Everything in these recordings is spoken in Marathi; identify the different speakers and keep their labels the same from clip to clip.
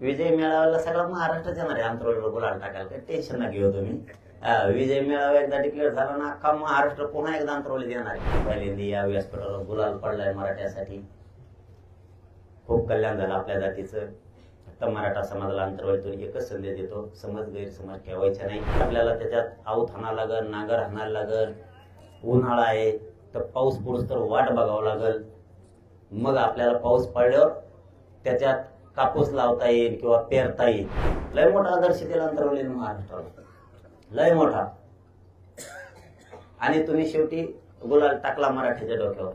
Speaker 1: विजय मेळाव्याला सगळा महाराष्ट्र येणार आहे. आंतरवलीला गुलाल टाकायला काही टेन्शन ना घेऊ तुम्ही. विजय मेळावा एकदा डिक्लेअर झाला ना अख्खा महाराष्ट्र पुन्हा एकदा आंतरवलीत येणार आहे. पहिल्यांदा या व्यासपीठावर गुलाल पडलाय मराठ्यासाठी. खूप कल्याण झालं आपल्या जातीचं. फक्त मराठा समाजाला अंतर्वालीतून एकच संदेश देतो समज गैरसमज ठेवायचा नाही. आपल्याला त्याच्यात आऊत हाणा लागल नांगर हाणायला लागल उन्हाळा आहे तर पाऊस पुरुष तर वाट बघावं लागल. मग आपल्याला पाऊस पडल्यावर त्याच्यात कापूस लावता येईल किंवा पेरता येईल. लय मोठा आदर्श त्याला अंतरवलेला महाराष्ट्राला. लय मोठा. आणि तुम्ही शेवटी गुलाल टाकला मराठीच्या डोक्यावर.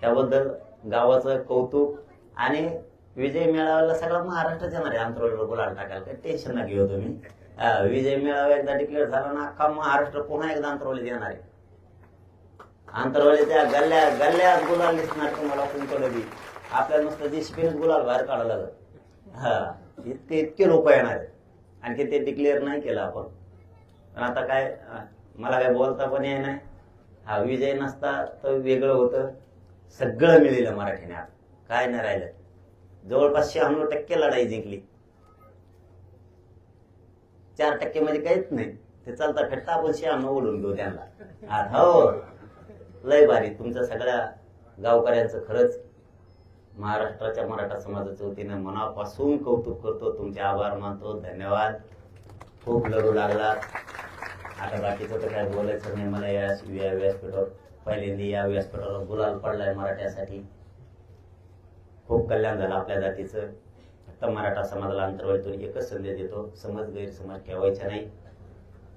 Speaker 1: त्याबद्दल गावाचं कौतुक आणि विजय मेळाव्याला सगळा महाराष्ट्र येणार आहे अंतरवलीवर गुलाल टाकायला. काही टेन्शन ना घेऊ तुम्ही. विजय मेळावा एकदा डिक्लेअर झाला ना अख्खा महाराष्ट्र पुन्हा एकदा आंतरवलीत येणार आहे. आंतरवलीच्या गल्ल्या गल्ल्यात गुलाल दिसणार तुम्हाला तुमच्याकडे बी आपल्याला नुसतं जीसीपीनेच गुलाल बाहेर काढायला लागत हा इतके इतके लोक येणार आहेत. आणखी ते डिक्लेअर नाही केलं आपण. पण आता काय मला काय बोलता पण ये नाही हा विजय नसता तर वेगळं होतं. सगळं मिळेल मराठीने आता. काय नाही राहिलं. जवळपास शहाण्णव टक्के लढाई जिंकली. चार टक्के म्हणजे काहीच नाही. ते चालता फेटता आपण शहाण्णव ओढून घेऊ त्यांना. हो. लय भारी. तुमच्या सगळ्या गावकऱ्यांचं खरंच महाराष्ट्राच्या मराठा समाजाच्या वतीने मनापासून कौतुक करतो. तुमचे आभार मानतो. धन्यवाद. खूप लढू लागला. आता बाकीचं तर काय बोलायचं नाही. मला या या व्यासपीठावर पहिल्यांदा या व्यासपीठावर गुलाल पडलाय मराठ्यासाठी. खूप कल्याण झालं आपल्या जातीचं. फक्त मराठा समाजाला अंतर्वालीतून एकच संदेश देतो. समज गैरसमज ठेवायचा नाही.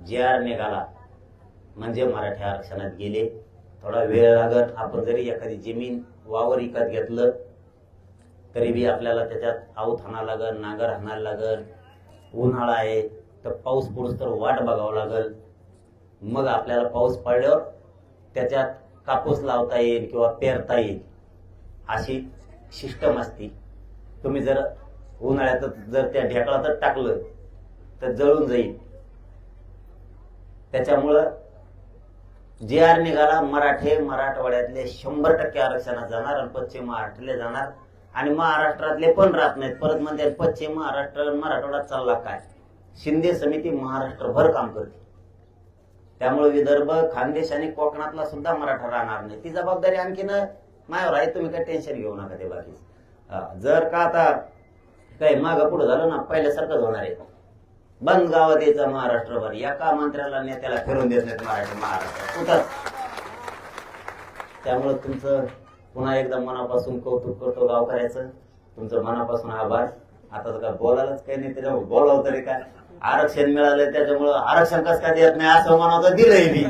Speaker 1: जे आर निघाला. म्हणजे मराठी आरक्षणात गेले. थोडा वेळ लागत. आपण जरी एखादी जमीन वावर विकत घेतलं तरी बी आपल्याला त्याच्यात आऊत हाणावं लागल नांगर हाणायला लागल उन्हाळा आहे तर पाऊस पडूस तर वाट बघावं लागल. मग आपल्याला पाऊस पडल्यावर त्याच्यात कापूस लावता येईल किंवा पेरता येईल अशी सिस्टम असती. तुम्ही जर उन्हाळ्यात जर त्या ढेकळातच टाकलं तर जळून जाईल. त्याच्यामुळं जे आर निघाला मराठे मराठवाड्यातले शंभर टक्के आरक्षणात जाणार आणि पश्चिम महाराष्ट्रातले जाणार. आणि महाराष्ट्रातले पण राहत नाहीत. परत म्हणते पश्चिम महाराष्ट्र मराठवाडा चालला काय? शिंदे समिती महाराष्ट्रभर काम करते. त्यामुळे विदर्भ खानदेश आणि कोकणातला सुद्धा मराठा राहणार नाही. ती जबाबदारी आणखीन मायावर आहे. तुम्ही काय टेन्शन घेऊ नका ते बाकी. जर का आता काही मागं पुढे झालं ना पहिल्यासारखंच होणार आहे. बंद गावात यायचं महाराष्ट्रभर. एका मंत्र्याला नेत्याला फिरून देत नाहीत मराठी महाराष्ट्र. कुठंच. त्यामुळं तुमचं पुन्हा एकदा मनापासून कौतुक करतो गावकऱ्याचं. तुमचं मनापासून आभार. आता तर काय बोलायलाच काही नाही त्याच्यामुळे बोलाव तरी काय? आरक्षण मिळालं त्याच्यामुळं आरक्षण कसं काय देत नाही असं म्हणावं दिलंय मी.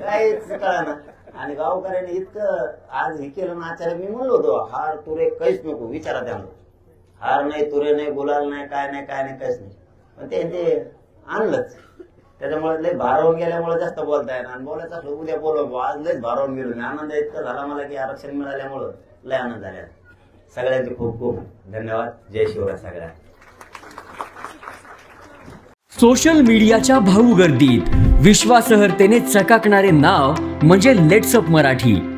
Speaker 1: काहीच ना आणि गावकऱ्याने इतकं आज हे केलं ना आचार्य मी म्हणलो होतो हार तुरे काहीच नको विचारा त्यांना. हार नाही तुरे नाही बोलायला नाही काय नाही काय नाही काहीच नाही. पण ते ते आणलंच. त्याच्यामुळे लय भारावून गेल्यामुळे जास्त बोलता येणार. आणि बोलायचा असलं उद्या बोलव आज लयच भारावून गेलो आनंद इतका झाला मला की आरक्षण मिळाल्यामुळं लय आनंद झाला. सगळ्यांचे खूप खूप धन्यवाद. जय शिवराय सगळ्या.
Speaker 2: सोशल मीडियाच्या भाऊ गर्दीत. विश्वासहर्तेने चकाकणारे नाव म्हणजे लेट्सअप मराठी.